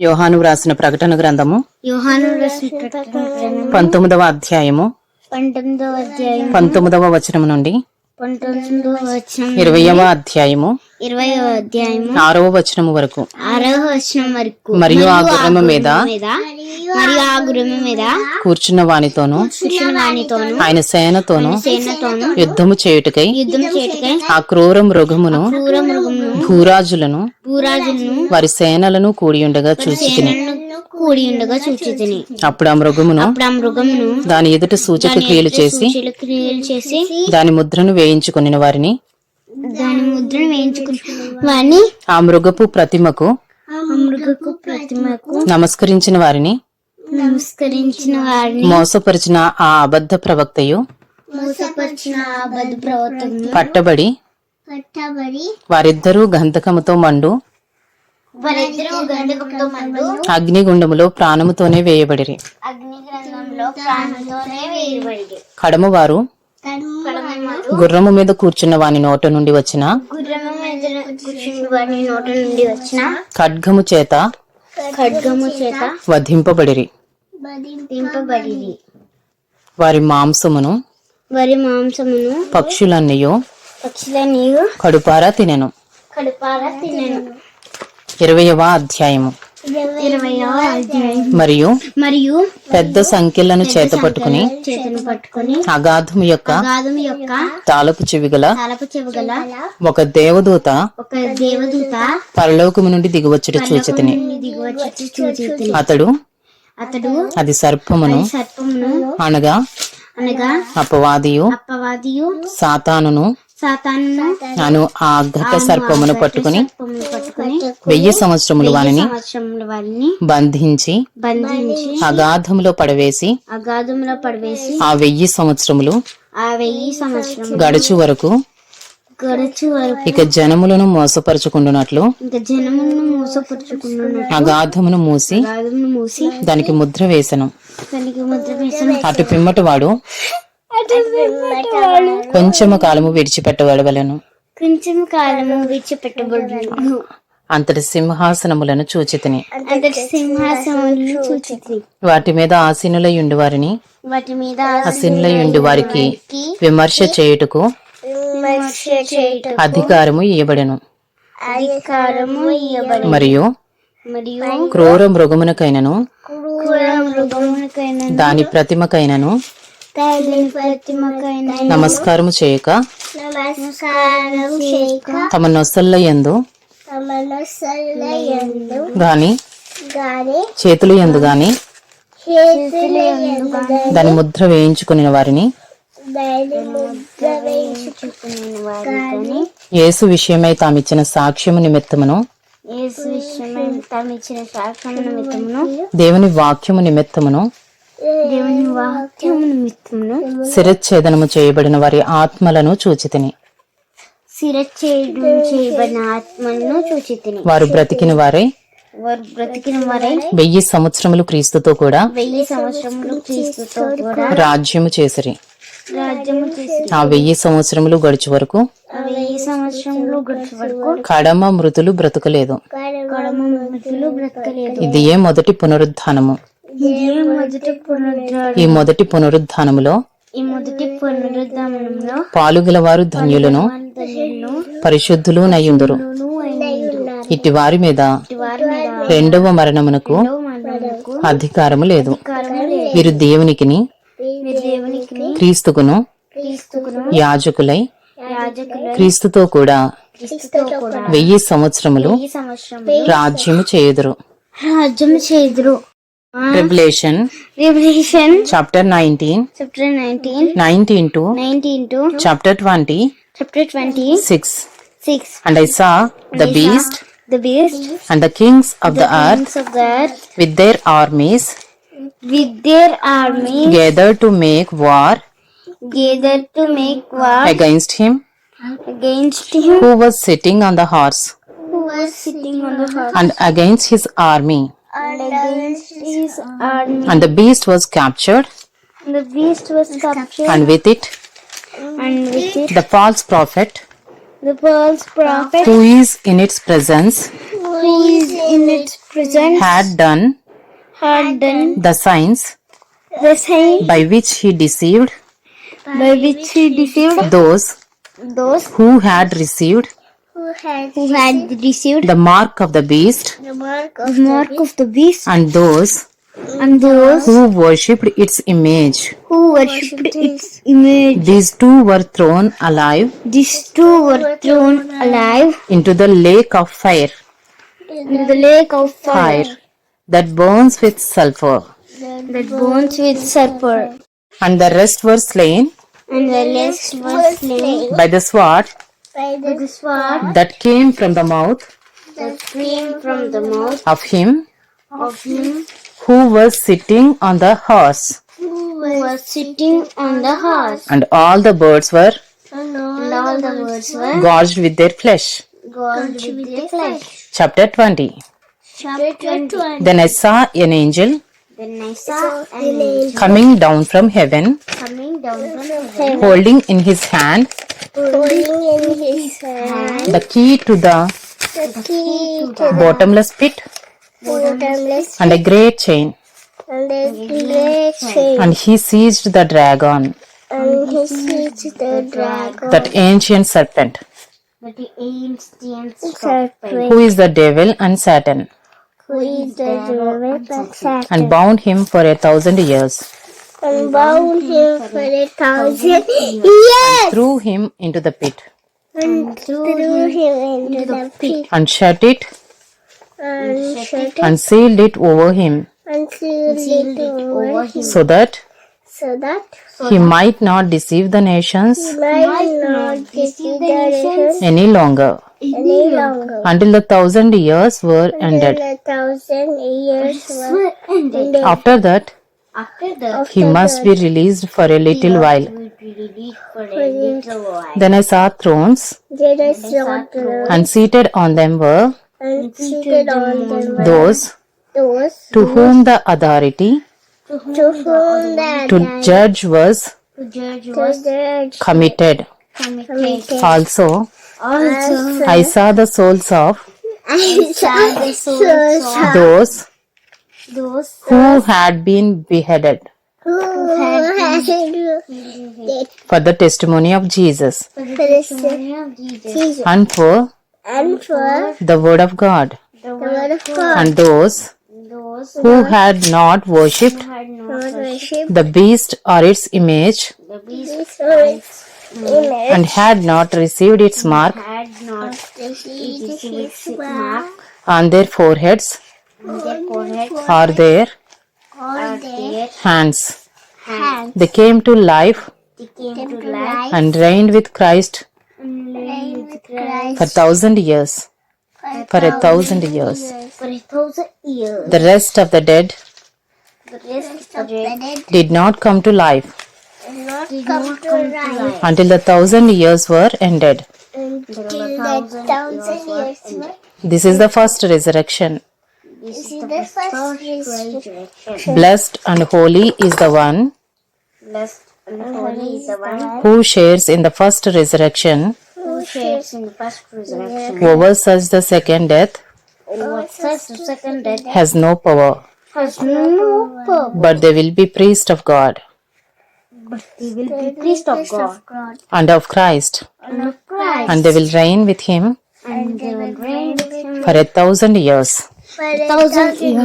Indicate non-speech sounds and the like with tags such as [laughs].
యోహాను వ్రాసిన ప్రకటన గ్రంథము పంతొమ్మిదవ అధ్యాయము పంతొమ్మిదవ వచనము నుండి ఇరవయవ అధ్యాయము ఇరవయవ అధ్యాయము ఆరవ వచనము వరకు ఆరవ వచనం వరకు మరియు ఆ గుర్రము మీద మరియు ఆ గురుము మీద? కూర్చున్న వానితోను కూర్చున్న వానితోను ఆయన సేనతోను సేనతోను యుద్ధము చేయుటకై యుద్ధం చేటుకై ఆ క్రూర మృగమును క్రూర మృగమును భూరాజులను భూరాజులను వారి సేనలను కూడియుండగా చూచితిని. కూడి ఉండగా చూచి తిని అప్పుడు ఆ మృగమును అప్పుడు ఆ మృగమును దాని ఎదుట సూచక క్రియలు చేసి క్రియలు చేసి దాని ముద్రను వేయించుకుని వారిని దాని ముద్రను వేయించుకుని వాని ఆ మృగపు ప్రతిమకు ఆ మృగకు ప్రతిమకు నమస్కరించిన వారిని నమస్కరించిన వారిని. మోసపరిచిన ఆ అబద్ధ ప్రవక్తయు మోసపరిచిన ఆ ప్రవర్తన పట్టబడి పట్టబడి వారిద్దరూ గంధకముతో మండు వారిద్దరూ గంధకంతో మండు అగ్నిగుండములో ప్రాణముతోనే వేయబడిరి. ప్రాణంతోనే వేయబడి కడమవారు గుర్రము మీద కూర్చున్న వాని నోట నుండి వచ్చిన గుర్రము మీద కూర్చుని వారి నోట నుండి వచ్చిన ఖడ్గము చేత ఖడ్గము చేత వధింపబడిరి. దింపబడి వారి మాంసమును వారి మాంసమును పక్షులన్నయో పక్షుల నీవు కడుపారా తినెను. కడుపార తినను. ఇరవయవ అధ్యాయము. మరియు మరియు పెద్ద సంఖ్యలను చేతపట్టుకుని చేతును పట్టుకొని అగాధము యొక్క తలపు చెవగల ఒక దేవదూత ఒక దేవదూత పరలోకము నుండి దిగువచ్చుట చూచితిని. అతడు అతడు అది సర్పమును సర్పమును అనగా అనగా అపవాదియు అప్పవాదియు సాతానును సాతాను అను ఆ ఘట సర్పమును పట్టుకుని వెయ్యి సంవత్సరములు వారిని బంధించి బంధించి అగాధములో పడవేసి అగాధంలో పడవేసి ఆ వెయ్యి సంవత్సరములు ఆ వెయ్యి సంవత్సరం గడుచు వరకు ఇక జనములను మోసపరుచుకుంటున్నట్లు అగాధమును మూసి దానికి ముద్ర వేసెను. అటు పిమ్మటి వాడు కొంచెము కాలము విడిచిపెట్టవలవలను కొంచెం కాలము విడిచిపెట్టబడును అంతటి సింహాసనములను చూచితిని. వాటి మీద ఆసీనులై ఉండి వారిని వాటి మీద ఆసీనులై ఉండి వారికి విమర్శ చేయుటకు విమర్శ చేయటం అధికారము ఇయ్యబడెను. అధికారము మరియు మరియు క్రూర మృగమునకైనను క్రూర దాని ప్రతిమకైనను నమస్కారము చేయక తమ నొసల్ల మనసలయందు గాని చేతులు ఎందు గాని దాని ముద్ర వేయించుకుని వారిని యేసు విషయమై తామిచ్చిన సాక్ష్యము నిమిత్తమును దేవుని వాక్యము నిమిత్తమును దేవుని వాక్యం నిమిత్తమును శిరచ్ఛేదనము చేయబడిన వారి ఆత్మలను చూచితిని. శిరచ్ఛేదం చేయబడిన ఆత్మలను చూచి తిని వారు బ్రతికిన వారై వారు బ్రతికిన వారై వెయ్యి సంవత్సరములు క్రీస్తుతో కూడా వెయ్యి సంవత్సరములు క్రీస్తుతో కూడా రాజ్యము చేసిరి. ఆ వెయ్యి సంవత్సరములు గడుచు వరకు కడమ మృతులు బ్రతుకలేదు. ఇది ఏ మొదటి పునరుద్ధానము? ఈ మొదటి పునరుద్ధానములో ఈ మొదటి పాలుగలవారు ధన్యులను పరిశుద్ధులు నయ్యుందురు ఇట్టి వారి మీద రెండవ మరణమునకు మనకు అధికారము లేదు. వీరు దేవునికిని క్రీస్తుకును యాజకులై క్రీస్తుతో కూడా వెయ్యి సంవత్సరములు రాజ్యము చేయుదురు. రాజ్యం చేదురు revolution revolution chapter nineteen chapter nineteen nineteen two nineteen two chapter twenty chapter twenty six six And I saw the beast the beast and the kings of the earth kings of the earth with their armies. With their army gathered to make war gathered to make war against him. against him. Who was sitting on the horse? Who was sitting on the horse? And against his army. and against his army. And the beast was captured, and the beast was captured. and with it? And with it? The false prophet. The false prophet. Who is in its presence? Who who is in its presence? Had done had done the signs the same by which he deceived by which he deceived those those who had received who had who had received the mark of the beast the mark of the mark of the beast and those and those who worshipped its image. who worshipped its image. These two were thrown alive These two were thrown alive into the lake of fire, in the lake of fire, fire that burns with sulfur, that burns with sulfur, and the rest were slain? And the rest were slain. by the sword? By the sword. That came from the mouth that came from the mouth of him? of him who was sitting on the horse, who was sitting on the horse. and all the birds were? And all the birds were gorged with their flesh. gorged with their flesh. Chapter 20 Chapter 20. Then I saw an angel Then I saw an angel coming down from heaven, coming down from heaven, holding in his hand holding in his hand. the key to the the key to the bottomless pit bottomless and a great chain. and a great chain. And he seized the dragon, And he seized the dragon, that ancient serpent, but the ancient serpent, who is the devil and Satan, who is the devil and Satan, and bound him for a thousand years, and bound him for a thousand [laughs] years, threw him into the pit, and threw him into the pit, and shut it. And shut it, and sealed it over him, and sealed it over him, so that so that he might not deceive the nations he might not deceive the nations any longer, any longer. until the thousand years were ended. Till a thousand years were ended. After that, After that, he must be released for a little while. for a little while. Then I saw thrones, Then I saw the and seated on them were and seated on them were those those to whom the authority to whom the to judge was to judge. committed. committed. Also, Also, I saw the souls of I saw the souls of those those who had been beheaded. who had died for the testimony of Jesus. For the testimony of Jesus. And for and for the word of God, the word of God. and those Those who had not worshipped the beast or its image and had not received its mark on their foreheads. Or their hands. They came to life and reigned with Christ for thousand years. For a thousand years. for a thousand years. The rest of the dead The rest of the dead did not come to life did not come to life until the thousand years were ended. until the thousand years were. This is the first resurrection. This is the first resurrection. Blessed and holy is the one Blessed and holy is the one who shares in the first resurrection, who shares in the first resurrection. over such the second death Over such the second death? has no power, has no power, but they will be priest of God. But they will be priest of God. And of Christ, and of Christ, and they will reign with him and they will reign with him for a thousand years. for a thousand years.